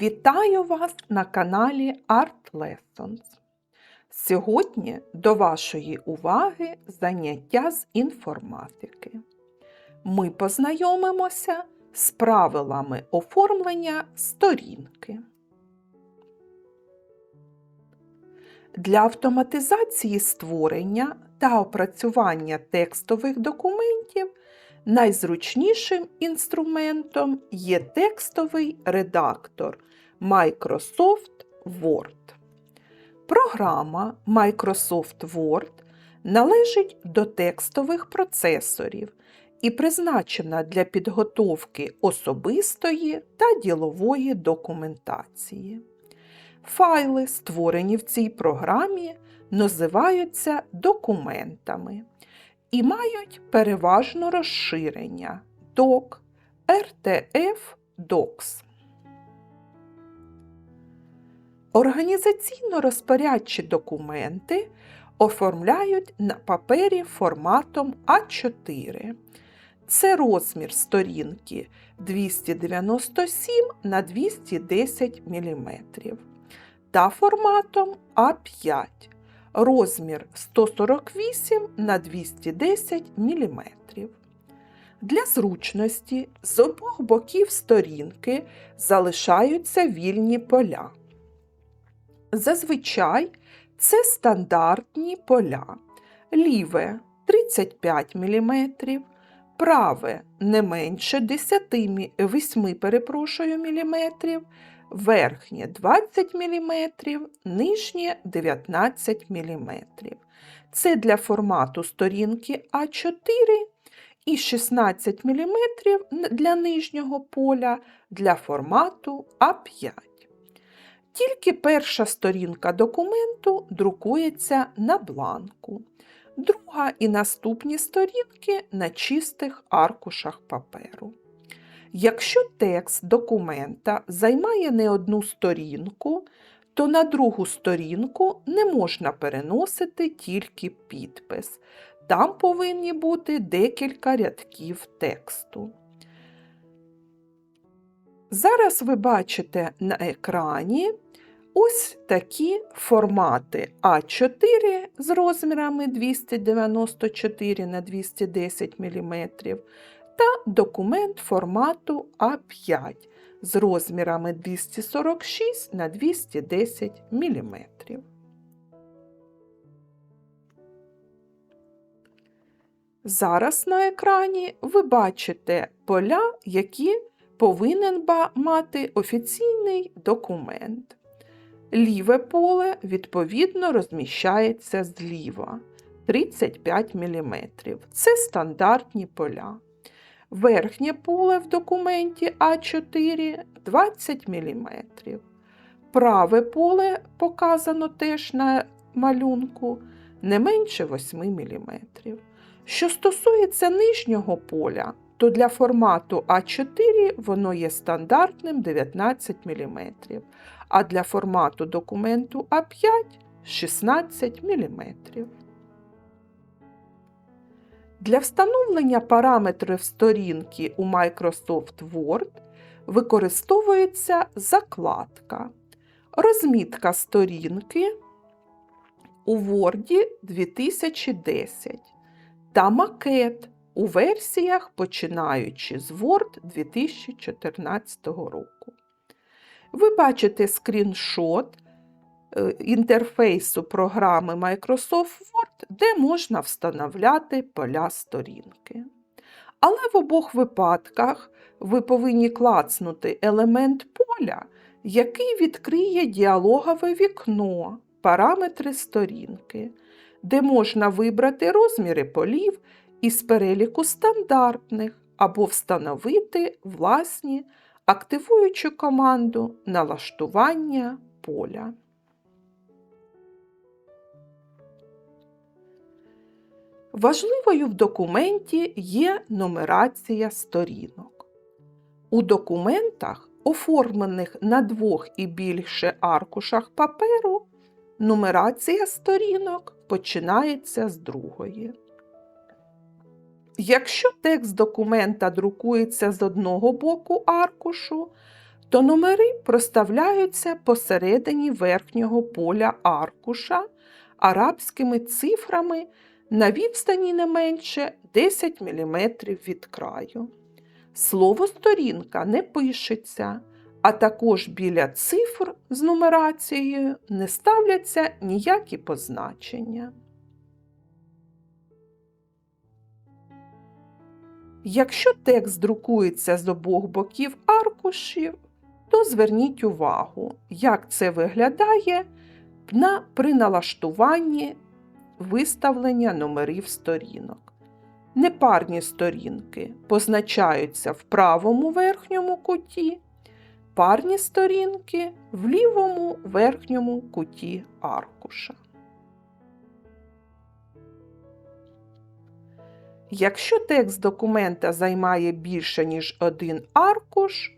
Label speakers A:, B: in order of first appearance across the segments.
A: Вітаю вас на каналі Art Lessons. Сьогодні до вашої уваги заняття з інформатики. Ми познайомимося з правилами оформлення сторінки. Для автоматизації створення та опрацювання текстових документів найзручнішим інструментом є текстовий редактор Microsoft Word. Програма Microsoft Word належить до текстових процесорів і призначена для підготовки особистої та ділової документації. Файли, створені в цій програмі, називаються документами і мають переважно розширення DOC, RTF, DOCS. Організаційно-розпорядчі документи оформляють на папері форматом А4. Це розмір сторінки 297 на 210 мм та форматом А5 розмір 148 на 210 мм. Для зручності з обох боків сторінки залишаються вільні поля. Зазвичай це стандартні поля. Ліве 35 мм, праве не менше 10 8 перепрошую, мм, верхнє 20 мм, нижнє 19 мм. Це для формату сторінки А4 і 16 мм для нижнього поля для формату А5. Тільки перша сторінка документу друкується на бланку, друга і наступні сторінки на чистих аркушах паперу. Якщо текст документа займає не одну сторінку, то на другу сторінку не можна переносити тільки підпис. Там повинні бути декілька рядків тексту. Зараз ви бачите на екрані ось такі формати А4 з розмірами 294 на 210 мм та документ формату А5 з розмірами 246 на 210 мм. Зараз на екрані ви бачите поля, які повинен мати офіційний документ. Ліве поле відповідно розміщається зліва 35 мм. Це стандартні поля. Верхнє поле в документі А4 20 мм. Праве поле показано теж на малюнку не менше 8 мм. Що стосується нижнього поля, то для формату А4 воно є стандартним 19 мм, а для формату документу А5 16 мм. Для встановлення параметрів сторінки у Microsoft Word використовується закладка, розмітка сторінки у Word 2010 та макет у версіях, починаючи з Word 2014 року. Ви бачите скріншот інтерфейсу програми Microsoft Word, де можна встановляти поля сторінки. Але в обох випадках ви повинні клацнути елемент поля, який відкриє діалогове вікно, параметри сторінки, де можна вибрати розміри полів із переліку стандартних або встановити власні, активуючи команду налаштування поля. Важливою в документі є нумерація сторінок. У документах, оформлених на двох і більше аркушах паперу, нумерація сторінок починається з другої. Якщо текст документа друкується з одного боку аркушу, то номери проставляються посередині верхнього поля аркуша арабськими цифрами на відстані не менше 10 мм від краю. Слово сторінка не пишеться, а також біля цифр з нумерацією не ставляться ніякі позначення. Якщо текст друкується з обох боків аркушів, то зверніть увагу, як це виглядає на, при налаштуванні виставлення номерів сторінок. Непарні сторінки позначаються в правому верхньому куті, парні сторінки в лівому верхньому куті аркуша. Якщо текст документа займає більше, ніж один аркуш,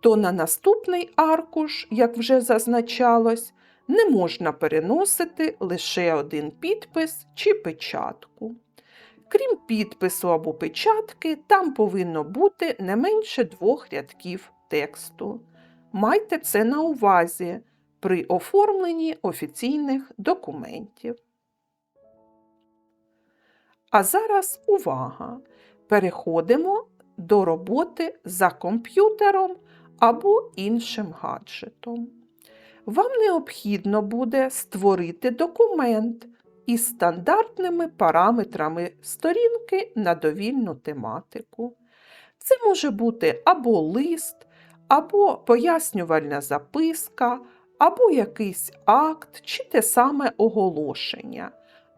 A: то на наступний аркуш, як вже зазначалось, не можна переносити лише один підпис чи печатку. Крім підпису або печатки, там повинно бути не менше двох рядків тексту. Майте це на увазі при оформленні офіційних документів. А зараз увага! Переходимо до роботи за комп'ютером або іншим гаджетом. Вам необхідно буде створити документ із стандартними параметрами сторінки на довільну тематику. Це може бути або лист, або пояснювальна записка, або якийсь акт, чи те саме оголошення,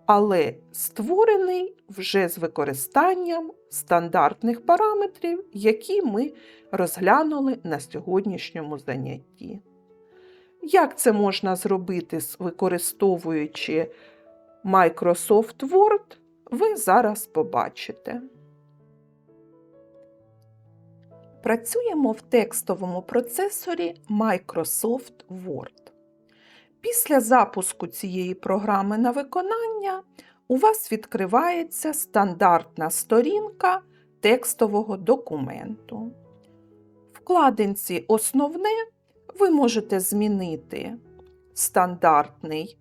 A: але створений вже з використанням стандартних параметрів, які ми розглянули на сьогоднішньому занятті. Як це можна зробити, використовуючи Microsoft Word, ви зараз побачите. Працюємо в текстовому процесорі Microsoft Word. Після запуску цієї програми на виконання у вас відкривається стандартна сторінка текстового документу. В вкладинці Основне ви можете змінити стандартний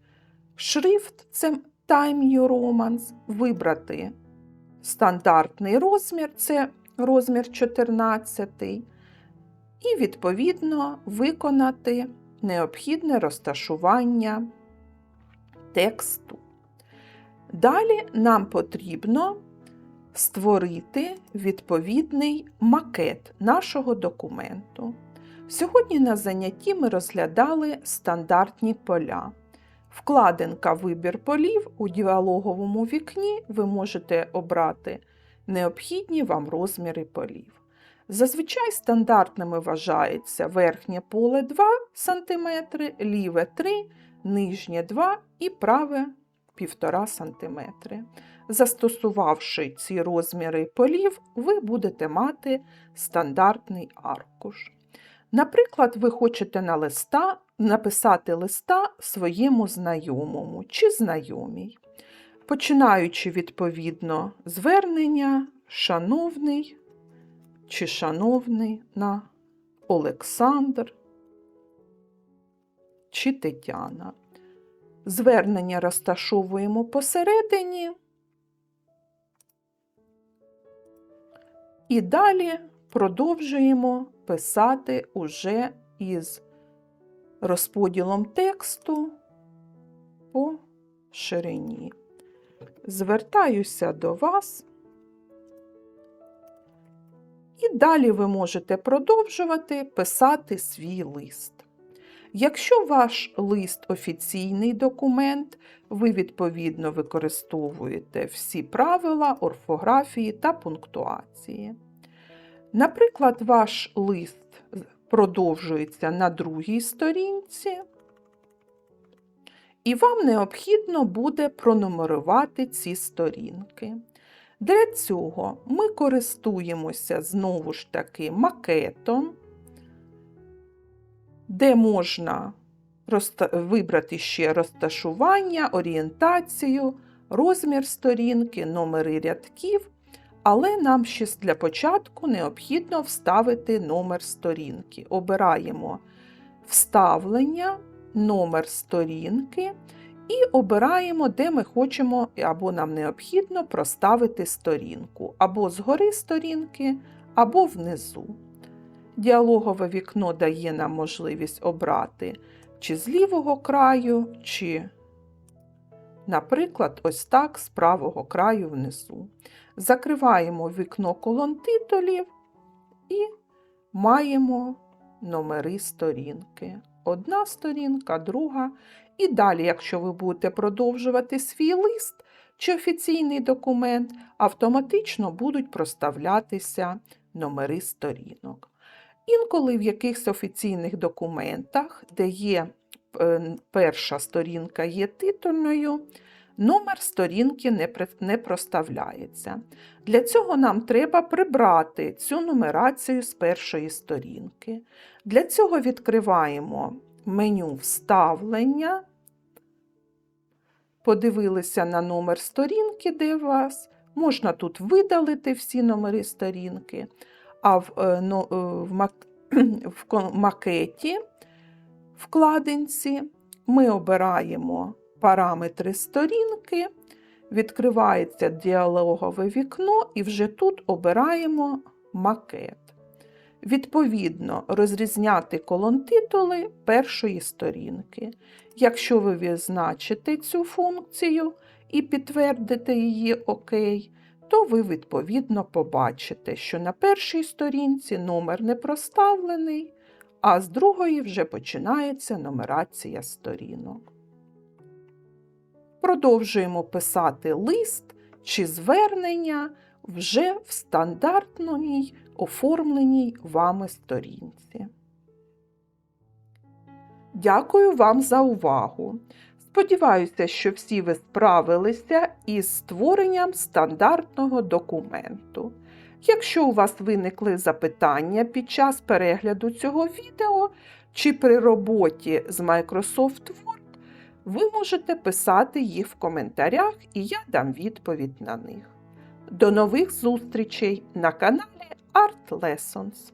A: шрифт, це Time New Romance, вибрати стандартний розмір, це розмір 14, і, відповідно, виконати необхідне розташування тексту. Далі нам потрібно створити відповідний макет нашого документу. Сьогодні на занятті ми розглядали стандартні поля. Вкладинка Вибір полів у діалоговому вікні ви можете обрати необхідні вам розміри полів. Зазвичай стандартними вважається верхнє поле 2 см, ліве 3 нижнє 2 і праве 1,5 см. Застосувавши ці розміри полів, ви будете мати стандартний аркуш. Наприклад, ви хочете на листа написати листа своєму знайомому чи знайомій, починаючи відповідно звернення, шановний чи шановний на Олександр чи Тетяна. Звернення розташовуємо посередині. І далі продовжуємо писати уже із розподілом тексту по ширині. Звертаюся до вас. І далі ви можете продовжувати писати свій лист. Якщо ваш лист офіційний документ, ви відповідно використовуєте всі правила орфографії та пунктуації. Наприклад, ваш лист продовжується на другій сторінці, і вам необхідно буде пронумерувати ці сторінки. Для цього ми користуємося знову ж таки макетом, де можна вибрати ще розташування, орієнтацію, розмір сторінки, номери рядків, Але нам ще для початку необхідно вставити номер сторінки. Обираємо вставлення, номер сторінки і обираємо, де ми хочемо або нам необхідно проставити сторінку, або згори сторінки, або внизу. Діалогове вікно дає нам можливість обрати чи з лівого краю, чи, наприклад, ось так з правого краю внизу. Закриваємо вікно колон титулів і маємо номери сторінки. Одна сторінка, друга. І далі, якщо ви будете продовжувати свій лист чи офіційний документ, автоматично будуть проставлятися номери сторінок. Інколи в якихось офіційних документах, де є е, перша сторінка є титульною, номер сторінки не, проставляється. Для цього нам треба прибрати цю нумерацію з першої сторінки. Для цього відкриваємо меню Вставлення, подивилися на номер сторінки, де у вас. Можна тут видалити всі номери сторінки, а в, е, в, в макеті вкладинці ми обираємо параметри сторінки, відкривається діалогове вікно, і вже тут обираємо макет. Відповідно, розрізняти колон-титули першої сторінки. Якщо ви відзначите цю функцію і підтвердите її ОК, то ви відповідно побачите, що на першій сторінці номер не проставлений, а з другої вже починається нумерація сторінок. Продовжуємо писати лист чи звернення вже в стандартній оформленій вами сторінці. Дякую вам за увагу! Сподіваюся, що всі ви справилися із створенням стандартного документу. Якщо у вас виникли запитання під час перегляду цього відео чи при роботі з Microsoft Word, ви можете писати їх в коментарях і я дам відповідь на них. До нових зустрічей на каналі Art Lessons.